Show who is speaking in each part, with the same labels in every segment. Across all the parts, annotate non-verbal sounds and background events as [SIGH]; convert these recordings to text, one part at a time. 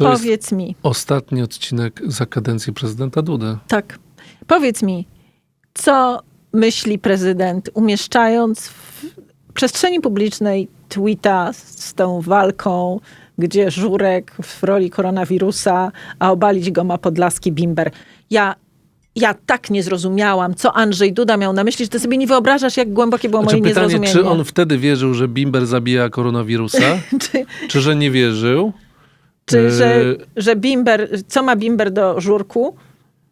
Speaker 1: To
Speaker 2: Powiedz mi,
Speaker 1: ostatni odcinek za kadencji prezydenta Dudy.
Speaker 2: tak, powiedz mi, co myśli prezydent, umieszczając w przestrzeni publicznej tweeta z tą walką, gdzie Żurek w roli koronawirusa, a obalić go ma podlaski bimber. Ja, ja tak nie zrozumiałam, co Andrzej Duda miał na myśli, że ty sobie nie wyobrażasz, jak głębokie było
Speaker 1: Znaczy
Speaker 2: moje
Speaker 1: pytanie,
Speaker 2: niezrozumienie.
Speaker 1: czy on wtedy wierzył, że Bimber zabija koronawirusa, [LAUGHS]
Speaker 2: czy,
Speaker 1: czy że nie wierzył?
Speaker 2: Czy że,
Speaker 1: Yy,
Speaker 2: że bimber, co ma bimber do żurku?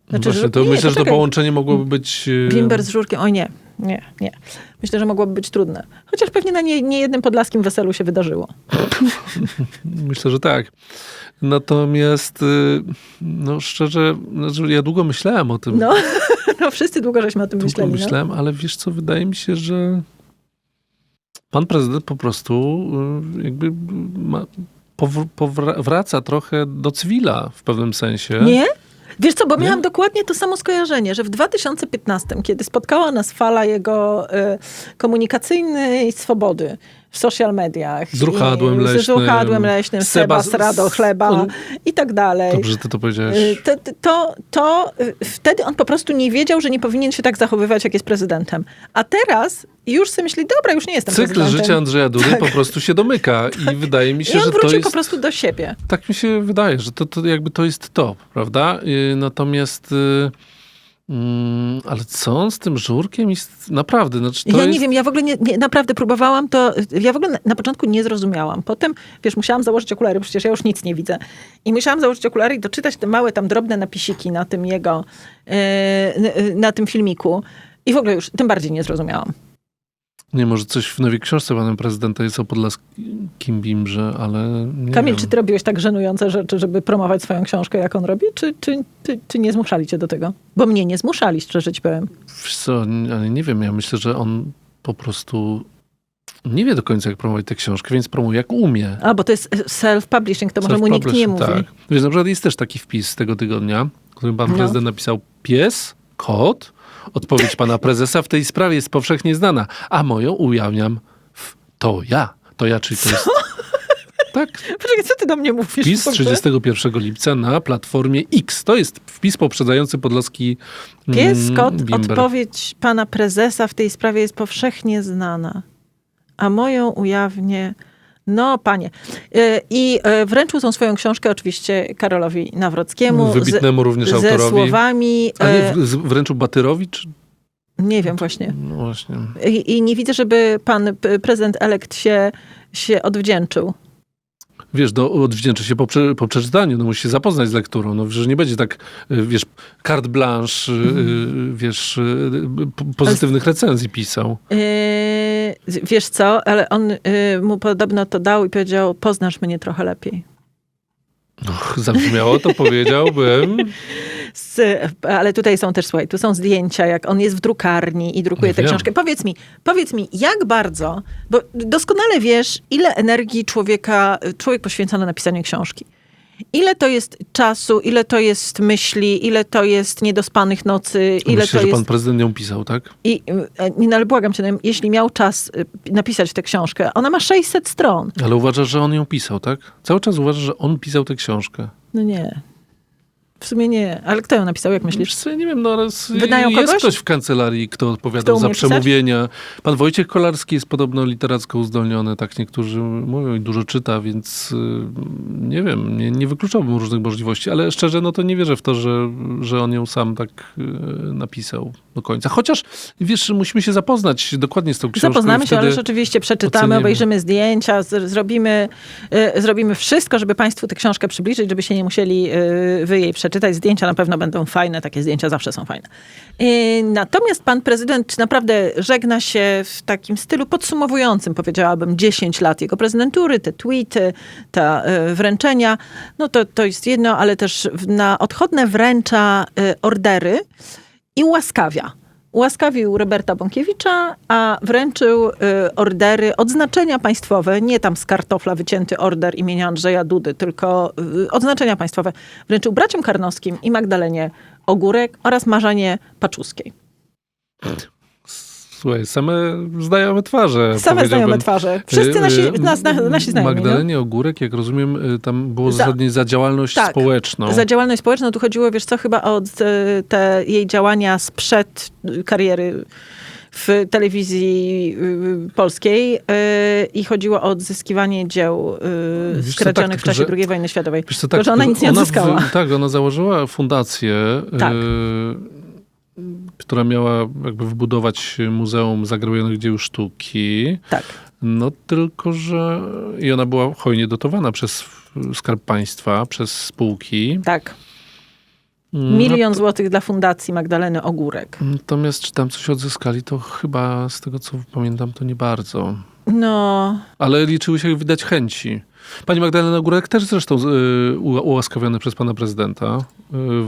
Speaker 2: Znaczy,
Speaker 1: Właśnie,
Speaker 2: że-
Speaker 1: to
Speaker 2: nie,
Speaker 1: myślę, że to połączenie mogłoby być... e,
Speaker 2: Bimber z żurkiem? Oj nie, nie, nie. Myślę, że mogłoby być trudne. Chociaż pewnie na nie, nie jednym podlaskim weselu się wydarzyło. [LAUGHS]
Speaker 1: Myślę, że tak. Natomiast, y, no szczerze, znaczy ja długo myślałem o tym.
Speaker 2: No, [LAUGHS] no wszyscy długo żeśmy o tym
Speaker 1: długo
Speaker 2: myśleli. No.
Speaker 1: myślałem, ale wiesz co, wydaje mi się, że pan prezydent po prostu jakby ma, powr- powra- wraca trochę do cywila w pewnym sensie.
Speaker 2: Nie? Wiesz co, bo
Speaker 1: Nie?
Speaker 2: miałam dokładnie to samo skojarzenie, że w 2015, kiedy spotkała nas fala jego y, komunikacyjnej swobody w social mediach.
Speaker 1: Z ruchadłem leśnym,
Speaker 2: Z ruchadłem leśnym,
Speaker 1: Seba
Speaker 2: Seba,
Speaker 1: z-
Speaker 2: Srado, chleba
Speaker 1: on-
Speaker 2: i tak dalej.
Speaker 1: Dobrze, że ty to powiedziałeś.
Speaker 2: Y, To, to, to y, wtedy on po prostu nie wiedział, że nie powinien się tak zachowywać, jak jest prezydentem. A teraz już sobie myśli, dobra, już nie jestem
Speaker 1: Cykl
Speaker 2: prezydentem.
Speaker 1: życia Andrzeja Dudy po prostu się domyka i [LAUGHS] wydaje mi się, że to jest...
Speaker 2: po prostu do siebie.
Speaker 1: Tak mi się wydaje, że to, to jakby to jest to, prawda? Yy, Natomiast... yy, mm, ale co on z tym żurkiem jest naprawdę? Znaczy to
Speaker 2: ja
Speaker 1: jest...
Speaker 2: nie wiem, ja w ogóle nie, nie, naprawdę próbowałam to, ja w ogóle na, na początku nie zrozumiałam. Potem, wiesz, musiałam założyć okulary, przecież ja już nic nie widzę. I musiałam założyć okulary i doczytać te małe tam drobne napisiki na tym jego, yy, na tym filmiku. I w ogóle już tym bardziej nie zrozumiałam.
Speaker 1: Nie, może coś w nowej książce pana prezydenta jest o podlaskim bimbrze, ale nie
Speaker 2: Kamil,
Speaker 1: wiem.
Speaker 2: czy ty robiłeś tak żenujące rzeczy, żeby promować swoją książkę, jak on robi? Czy, czy, czy, czy nie zmuszali cię do tego? Bo mnie nie zmuszali, szczerze ci powiem.
Speaker 1: Wiesz co, ale nie wiem, ja myślę, że on po prostu nie wie do końca, jak promować tę książkę, więc promuje jak umie.
Speaker 2: A, bo to jest self-publishing, to może mu nikt nie mówi.
Speaker 1: Tak. Wiesz, na przykład jest też taki wpis z tego tygodnia, w którym pan
Speaker 2: No.
Speaker 1: prezydent napisał pies, kot, odpowiedź pana prezesa w tej sprawie jest powszechnie znana, a moją ujawniam w to ja. To ja, czyli to jest... Tak,
Speaker 2: Poczekaj, co ty do mnie mówisz?
Speaker 1: wpis z
Speaker 2: w ogóle?
Speaker 1: 31 lipca na platformie X. To jest wpis poprzedzający podlaski
Speaker 2: Pies,
Speaker 1: mm,
Speaker 2: odpowiedź pana prezesa w tej sprawie jest powszechnie znana. A moją ujawnię... No, panie. E, I e, wręczył tą swoją książkę oczywiście Karolowi Nawrockiemu.
Speaker 1: Wybitnemu również
Speaker 2: z, ze
Speaker 1: autorowi.
Speaker 2: słowami...
Speaker 1: A nie,
Speaker 2: e,
Speaker 1: wręczył Batyrowi? Czy...
Speaker 2: nie wiem właśnie.
Speaker 1: No właśnie.
Speaker 2: I, I nie widzę, żeby pan prezydent elekt się, się odwdzięczył.
Speaker 1: Wiesz, do, odwdzięczy się po, prze, po przeczytaniu, no musi się zapoznać z lekturą, no że nie będzie tak, y, wiesz, carte blanche, y, wiesz, pozytywnych recenzji pisał.
Speaker 2: Yy, wiesz co, ale on yy, mu podobno to dał i powiedział, poznasz mnie trochę lepiej.
Speaker 1: Och, zabrzmiało to, powiedziałbym. [LAUGHS]
Speaker 2: Z, ale tutaj są też, słuchaj, tu są zdjęcia, jak on jest w drukarni i drukuje tę książkę. Powiedz mi, powiedz mi, jak bardzo, bo doskonale wiesz, ile energii człowieka, człowiek poświęca na napisanie książki. Ile to jest czasu, ile to jest myśli, ile to jest niedospanych nocy, ile
Speaker 1: Myślę,
Speaker 2: to
Speaker 1: że
Speaker 2: jest...
Speaker 1: pan prezydent ją pisał, tak?
Speaker 2: I, e, nie, no, ale błagam cię, no, jeśli miał czas y, napisać tę książkę, ona ma 600 stron.
Speaker 1: Ale uważasz, że on ją pisał, tak? Cały czas uważasz, że on pisał tę książkę.
Speaker 2: No nie. W sumie nie. Ale kto ją napisał, jak myślisz?
Speaker 1: Wiesz co, ja nie wiem, no s-
Speaker 2: Wydają
Speaker 1: jest
Speaker 2: kogoś?
Speaker 1: ktoś w kancelarii, kto
Speaker 2: Kto
Speaker 1: odpowiadał
Speaker 2: umie
Speaker 1: za
Speaker 2: pisać?
Speaker 1: przemówienia. Pan Wojciech Kolarski jest podobno literacko uzdolniony, tak niektórzy mówią i dużo czyta, więc y, nie wiem, nie, nie wykluczałbym różnych możliwości, ale szczerze, no to nie wierzę w to, że, że on ją sam tak y, napisał do końca. Chociaż, wiesz, musimy się zapoznać dokładnie z tą książką. i
Speaker 2: Zapoznamy się,
Speaker 1: wtedy-
Speaker 2: ale oczywiście przeczytamy,
Speaker 1: ocenimy.
Speaker 2: obejrzymy zdjęcia, z, zrobimy, y, zrobimy wszystko, żeby Państwu tę książkę przybliżyć, żeby się nie musieli y, wy jej przeczytać. Zdjęcia na pewno będą fajne, takie zdjęcia zawsze są fajne. Y, natomiast pan prezydent naprawdę żegna się w takim stylu podsumowującym, powiedziałabym, 10 lat jego prezydentury, te tweety, te y, wręczenia. No to, to jest jedno, ale też na odchodne wręcza y, ordery i ułaskawia. Ułaskawił Roberta Bąkiewicza, a wręczył y, ordery, odznaczenia państwowe, nie tam z kartofla wycięty order imienia Andrzeja Dudy, tylko y, odznaczenia państwowe. Wręczył braciom Karnowskim i Magdalenie Ogórek oraz Marzanie Paczuskiej.
Speaker 1: Słuchaj, same znajome twarze.
Speaker 2: Same znajome twarze. Wszyscy
Speaker 1: Y,
Speaker 2: nasi,
Speaker 1: y,
Speaker 2: nas, na, nasi znajomi. no.
Speaker 1: Magdalenie Ogórek, jak rozumiem, y, tam było
Speaker 2: Za-
Speaker 1: zasadnie za działalność
Speaker 2: tak.
Speaker 1: społeczną.
Speaker 2: Za działalność społeczną tu chodziło, wiesz co, chyba o te jej działania sprzed kariery w telewizji y, polskiej y, i chodziło o odzyskiwanie dzieł y,
Speaker 1: Wiesz
Speaker 2: skradzionych
Speaker 1: tak,
Speaker 2: w czasie
Speaker 1: że-
Speaker 2: II wojny światowej.
Speaker 1: Wiesz co,
Speaker 2: Tylko, że ona nic nie odzyskała.
Speaker 1: W, tak, ona założyła fundację,
Speaker 2: Tak.
Speaker 1: y, która miała jakby wbudować Muzeum Zagrobionych Dzieł Sztuki.
Speaker 2: Tak.
Speaker 1: No tylko, że i ona była hojnie dotowana przez Skarb Państwa, przez spółki.
Speaker 2: Tak.
Speaker 1: Mm,
Speaker 2: Milion złotych dla fundacji Magdaleny Ogórek.
Speaker 1: Natomiast czy tam coś odzyskali, to chyba z tego co pamiętam, to nie bardzo.
Speaker 2: No,
Speaker 1: Ale liczyły się widać chęci. Pani Magdalena Górek też zresztą y, ua- ułaskawiony przez pana prezydenta y,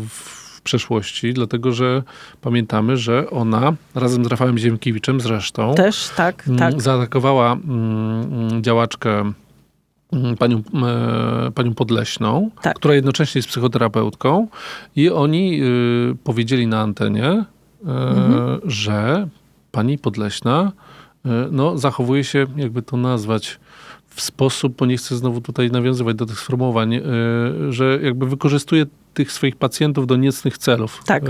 Speaker 1: w przeszłości, dlatego że pamiętamy, że ona razem z Rafałem Ziemkiewiczem zresztą
Speaker 2: też, tak,
Speaker 1: mm,
Speaker 2: tak.
Speaker 1: zaatakowała mm, mm, działaczkę panią, e, panią Podleśną,
Speaker 2: Tak.
Speaker 1: która jednocześnie jest psychoterapeutką i oni y, powiedzieli na antenie, e,
Speaker 2: Mhm.
Speaker 1: że pani Podleśna e, no, zachowuje się, jakby to nazwać, w sposób, bo nie chcę znowu tutaj nawiązywać do tych sformułowań, e, że jakby wykorzystuje tych swoich pacjentów do niecnych celów.
Speaker 2: Tak.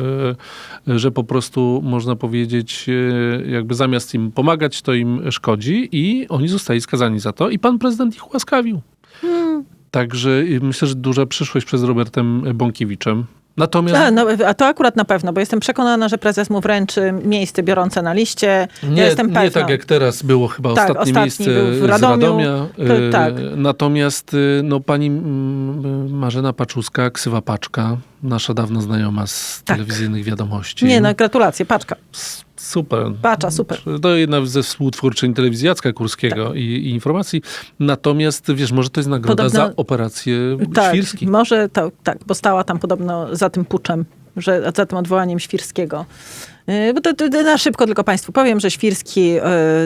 Speaker 1: E, Że po prostu można powiedzieć, e, jakby zamiast im pomagać, to im szkodzi i oni zostali skazani za to i pan prezydent ich ułaskawił.
Speaker 2: Hmm.
Speaker 1: Także myślę, że duża przyszłość przez Robertem Bąkiewiczem. Natomiast
Speaker 2: A, no, a to akurat na pewno, bo jestem przekonana, że prezes mu wręczy miejsce biorące na liście.
Speaker 1: Nie,
Speaker 2: ja jestem pewna.
Speaker 1: nie tak jak teraz było chyba
Speaker 2: Tak,
Speaker 1: ostatnie
Speaker 2: ostatni
Speaker 1: miejsce
Speaker 2: w
Speaker 1: z
Speaker 2: Radomiu.
Speaker 1: Radomia.
Speaker 2: To
Speaker 1: E,
Speaker 2: tak.
Speaker 1: Natomiast y, no, pani mm, Marzena Paczuska, ksywa Paczka, nasza dawna znajoma z
Speaker 2: Tak.
Speaker 1: telewizyjnych wiadomości.
Speaker 2: Nie, no gratulacje, paczka.
Speaker 1: Super.
Speaker 2: Pacza, super.
Speaker 1: To jedna ze współtwórczyń telewizji Jacka Kurskiego
Speaker 2: Tak.
Speaker 1: i, i informacji. Natomiast, wiesz, może to jest nagroda
Speaker 2: Podobno-
Speaker 1: za operację
Speaker 2: Tak,
Speaker 1: Świrski.
Speaker 2: może to, tak, bo stała tam podobno za tym puczem, że, za tym odwołaniem Świrskiego. Yy, Bo to, to, na szybko tylko Państwu powiem, że Świrski,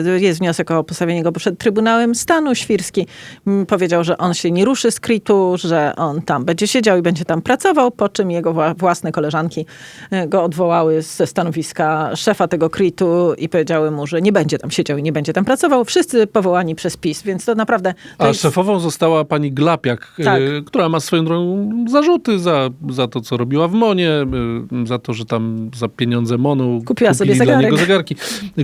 Speaker 2: yy, jest wniosek o postawienie go przed Trybunałem Stanu. Świrski mm, powiedział, że on się nie ruszy z Kritu, że on tam będzie siedział i będzie tam pracował, po czym jego wła- własne koleżanki yy, go odwołały ze stanowiska szefa tego Kritu i powiedziały mu, że nie będzie tam siedział i nie będzie tam pracował. Wszyscy powołani przez PiS, więc to naprawdę... To
Speaker 1: A
Speaker 2: jest-
Speaker 1: szefową została pani Glapiak,
Speaker 2: Tak.
Speaker 1: e, która ma swoją drogą zarzuty za, za to, co robiła w Monie, e, za to, że tam za pieniądze Monu
Speaker 2: Kupiła sobie
Speaker 1: kupili dla
Speaker 2: zegarek.
Speaker 1: niego zegarki,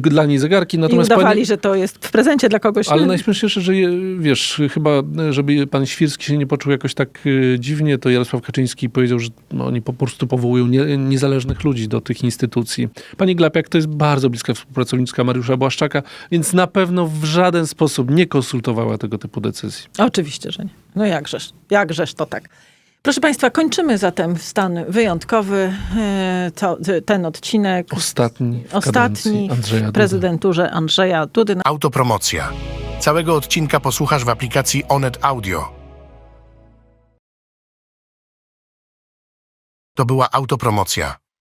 Speaker 1: dla niej zegarki.
Speaker 2: I
Speaker 1: Natomiast
Speaker 2: udawali,
Speaker 1: pani,
Speaker 2: że to jest w prezencie dla kogoś.
Speaker 1: ale najśmieszniejsze, że wiesz, chyba, żeby pan Świrski się nie poczuł jakoś tak e, dziwnie, to Jarosław Kaczyński powiedział, że no, oni po prostu powołują nie, niezależnych ludzi do tych instytucji. Pani Glapiak to jest bardzo bliska współpracowniczka Mariusza Błaszczaka, więc na pewno w żaden sposób nie konsultowała tego typu decyzji.
Speaker 2: Oczywiście, że nie. No jakżeż, jakżeż to tak. Proszę Państwa, kończymy zatem stan wyjątkowy. e, To, ten odcinek
Speaker 1: Ostatni w
Speaker 2: ostatni
Speaker 1: Andrzeja
Speaker 2: w prezydenturze Andrzeja Dudy.
Speaker 3: Autopromocja. Całego odcinka posłuchasz w aplikacji Onet Audio. To była autopromocja.